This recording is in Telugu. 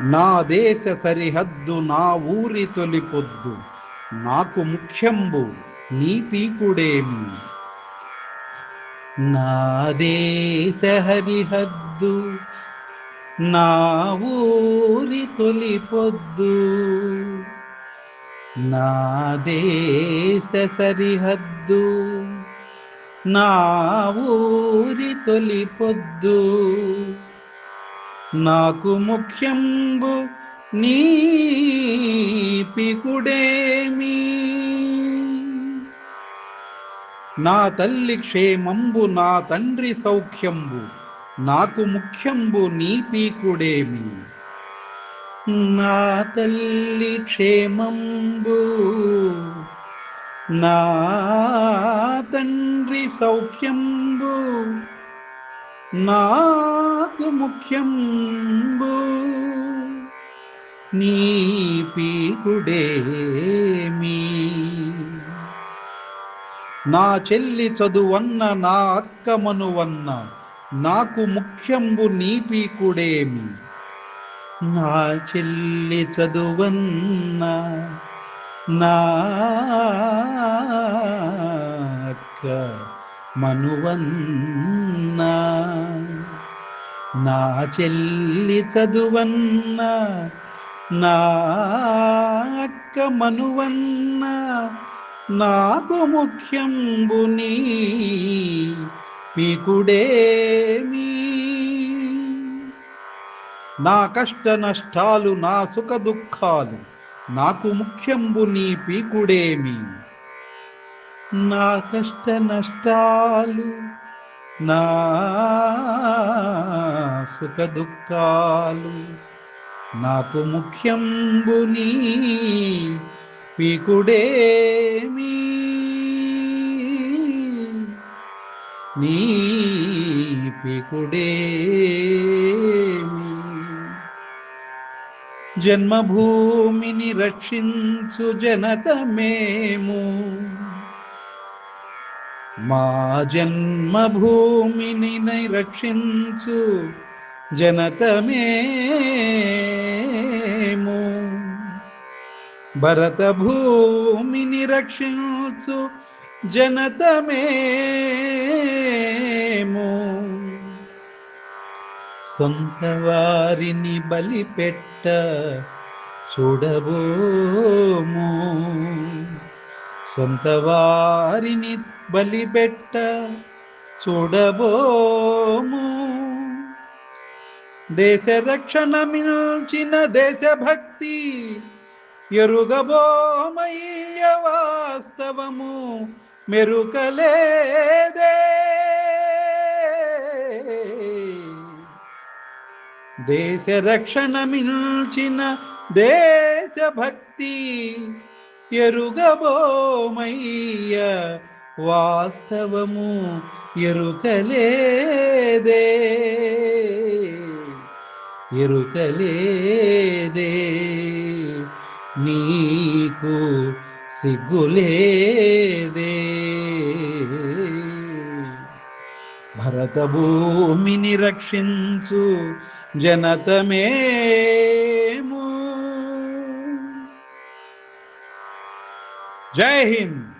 నా దేశ సరిహద్దు నా ఊరి తొలి పొద్దు నాకు ముఖ్యంబు నీ పీకుడేమి. నా దేశ హరిహద్దు నా ఊరి తొలి పొద్దు నా దేశ సరిహద్దు నా ఊరి తొలి పొద్దు నాకు ముఖ్యంబు నీ పికుడేమి నా తల్లి క్షేమంబు నా తండ్రి సౌఖ్యంబు నాకు ముఖ్యంబు నీ పీకుడేమి. నా తల్లి క్షేమంబు నా తండ్రి సౌఖ్యంబు నాకు ముఖ్యంబు నీ పీకుడేమీ. నా చెల్లి చదువన్న నా అక్క మనువన్న నాకు ముఖ్యంబు నీ పీకుడేమి. నా చెల్లి చదువన్న నా అక్క మనువన్నా నా చెల్లి చదువన్న నా అక్క మనువన్న నాకు ముఖ్యంబు నీ పీకుడేమి నా కష్ట నష్టాలు నా సుఖ దుఃఖాలు నాకు ముఖ్యంబు నీ పీకుడేమి నా కష్ట నష్టాలు నా సుఖ దుఃఖాలు నాకు ముఖ్యంబు నీ పీకుడేమి? నీ పీకుడేమి? జన్మభూమిని రక్షించు జనత మేము మా జన్మభూమిని నై రక్షించు భరత భూమిని రక్షించు జనతమేము. సొంత వారిని బలిపెట్ట చూడబోము. సొంత వారిని బలిబెట్ట చూడబోము. దేశ రక్షణ మిల్చిన దేశభక్తి ఎరుగబోమయ్య వాస్తవము మెరుకలేదే. దేశ రక్షణ మిల్చిన దేశభక్తి ఎరుగబోమయ్య వాస్తవము ఎరుకలేదే. ఎరుకలేదే. నీకు సిగ్గులేదే. భరత భూమిని రక్షించు జనతమేము. జై హింద్.